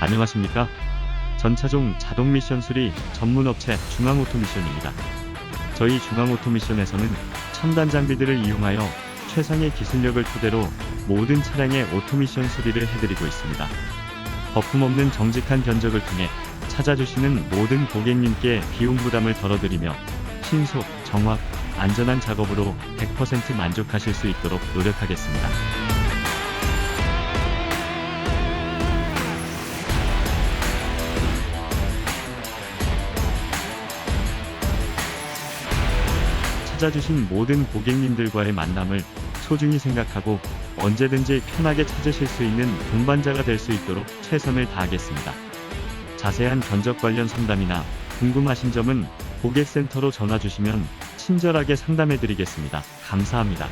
안녕하십니까? 전차종 자동 미션 수리 전문 업체 중앙오토미션입니다. 저희 중앙오토미션에서는 첨단 장비들을 이용하여 최상의 기술력을 토대로 모든 차량의 오토미션 수리를 해드리고 있습니다. 거품 없는 정직한 견적을 통해 찾아주시는 모든 고객님께 비용 부담을 덜어드리며 신속, 정확, 안전한 작업으로 100% 만족하실 수 있도록 노력하겠습니다. 찾아주신 모든 고객님들과의 만남을 소중히 생각하고 언제든지 편하게 찾으실 수 있는 동반자가 될 수 있도록 최선을 다하겠습니다. 자세한 견적 관련 상담이나 궁금하신 점은 고객센터로 전화 주시면 친절하게 상담해 드리겠습니다. 감사합니다.